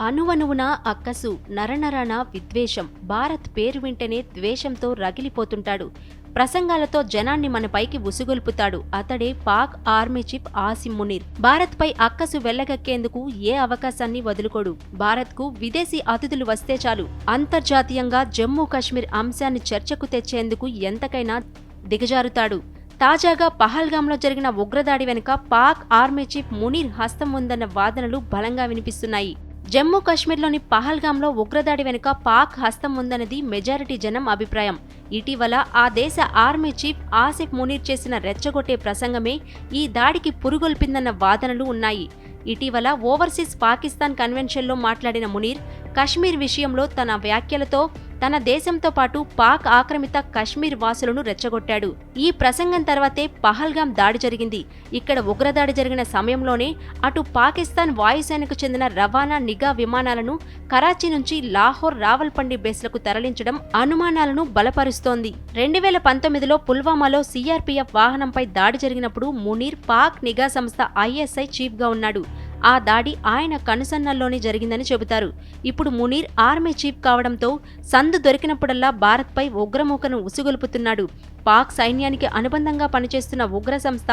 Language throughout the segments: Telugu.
అణువణువున అక్కసు నరనరణ విద్వేషం. భారత్ పేరు వింటేనే ద్వేషంతో రగిలిపోతుంటాడు. ప్రసంగాలతో జనాన్ని మనపైకి ఉసుగొల్పుతాడు. అతడే పాక్ ఆర్మీ చీఫ్ ఆసిమ్ మునీర్. భారత్పై అక్కసు వెళ్ళగక్కేందుకు ఏ అవకాశాన్ని వదులుకోడు. భారత్కు విదేశీ అతిథులు వస్తే చాలు. అంతర్జాతీయంగా జమ్మూ కాశ్మీర్ అంశాన్ని చర్చకు తెచ్చేందుకు ఎంతకైనా దిగజారుతాడు. తాజాగా పహల్గాంలో జరిగిన ఉగ్రదాడి వెనుక పాక్ ఆర్మీ చీఫ్ మునీర్ హస్తం ఉందన్న వాదనలు బలంగా వినిపిస్తున్నాయి. జమ్మూ కాశ్మీర్లోని పహల్గామ్లో ఉగ్రదాడి వెనుక పాక్ హస్తం ఉందన్నది మెజారిటీ జనం అభిప్రాయం. ఇటీవల ఆ దేశ ఆర్మీ చీఫ్ ఆసిఫ్ మునీర్ చేసిన రెచ్చగొట్టే ప్రసంగమే ఈ దాడికి పురుగొల్పిందన్న వాదనలు ఉన్నాయి. ఇటీవల ఓవర్సీస్ పాకిస్తాన్ కన్వెన్షన్లో మాట్లాడిన మునీర్ కశ్మీర్ విషయంలో తన వ్యాఖ్యలతో తన దేశంతో పాటు పాక్ ఆక్రమిత కశ్మీర్ వాసులను రెచ్చగొట్టాడు. ఈ ప్రసంగం తర్వాతే పహల్గాం దాడి జరిగింది. ఇక్కడ ఉగ్రదాడి జరిగిన సమయంలోనే అటు పాకిస్తాన్ వాయుసేనకు చెందిన రవాణా నిఘా విమానాలను కరాచీ నుంచి లాహోర్ రావల్పండి బేస్లకు తరలించడం అనుమానాలను బలపరుస్తోంది. రెండు వేల పంతొమ్మిదిలో పుల్వామాలో సీఆర్పీఎఫ్ వాహనంపై దాడి జరిగినప్పుడు మునీర్ పాక్ నిఘా సంస్థ ఐఎస్ఐ చీఫ్గా ఉన్నాడు. ఆ దాడి ఆయన కనుసన్నల్లోనే జరిగిందని చెబుతారు. ఇప్పుడు మునీర్ ఆర్మీ చీఫ్ కావడంతో సందు దొరికినప్పుడల్లా భారత్పై ఉగ్రమూకను ఉసుగొలుపుతున్నాడు. పాక్ సైన్యానికి అనుబంధంగా పనిచేస్తున్న ఉగ్ర సంస్థ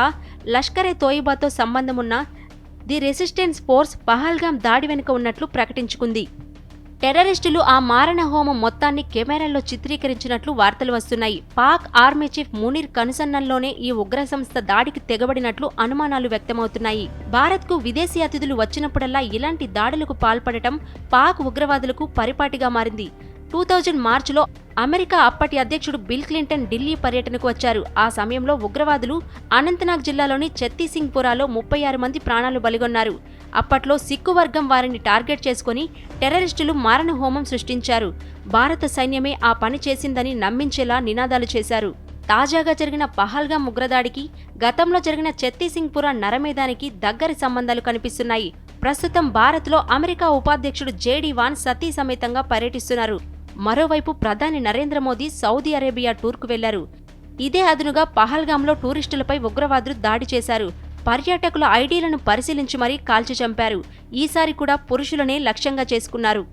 లష్కరే తోయిబాతో సంబంధమున్న ది రెసిస్టెన్స్ ఫోర్స్ పహల్గాం దాడి వెనుక ఉన్నట్లు ప్రకటించుకుంది. టెర్రరిస్టులు ఆ మారణ హోమం మొత్తాన్ని కెమెరాల్లో చిత్రీకరించినట్లు వార్తలు వస్తున్నాయి. పాక్ ఆర్మీ చీఫ్ మునీర్ కనుసన్నల్లోనే ఈ ఉగ్ర సంస్థ దాడికి తెగబడినట్లు అనుమానాలు వ్యక్తమవుతున్నాయి. భారత్కు విదేశీ అతిథులు వచ్చినప్పుడల్లా ఇలాంటి దాడులకు పాల్పడటం పాక్ ఉగ్రవాదులకు పరిపాటిగా మారింది. టూ థౌజండ్ మార్చిలో అమెరికా అప్పటి అధ్యక్షుడు బిల్ క్లింటన్ ఢిల్లీ పర్యటనకు వచ్చారు. ఆ సమయంలో ఉగ్రవాదులు అనంతనాగ్ జిల్లాలోని ఛత్తీసింగ్పురాలో ముప్పై ఆరు మంది ప్రాణాలు బలిగొన్నారు. అప్పట్లో సిక్కు వర్గం వారిని టార్గెట్ చేసుకుని టెర్రరిస్టులు మారణ హోమం సృష్టించారు. భారత సైన్యమే ఆ పని చేసిందని నమ్మించేలా నినాదాలు చేశారు. తాజాగా జరిగిన పహల్గాం ఉగ్రదాడికి గతంలో జరిగిన ఛత్తీసింగ్పుర నరమేధానికి దగ్గరి సంబంధాలు కనిపిస్తున్నాయి. ప్రస్తుతం భారత్లో అమెరికా ఉపాధ్యక్షుడు జేడీ వాన్ సతీ సమేతంగా పర్యటిస్తున్నారు. మరోవైపు ప్రధాని నరేంద్ర మోదీ సౌదీ అరేబియా టూర్కు వెళ్ళారు. ఇదే అదునుగా పహల్గాంలో టూరిస్టులపై ఉగ్రవాదులు దాడి చేశారు. పర్యాటకుల ఐడీలను పరిశీలించి మరీ కాల్చి చంపారు. ఈసారి కూడా పురుషులనే లక్ష్యంగా చేసుకున్నారు.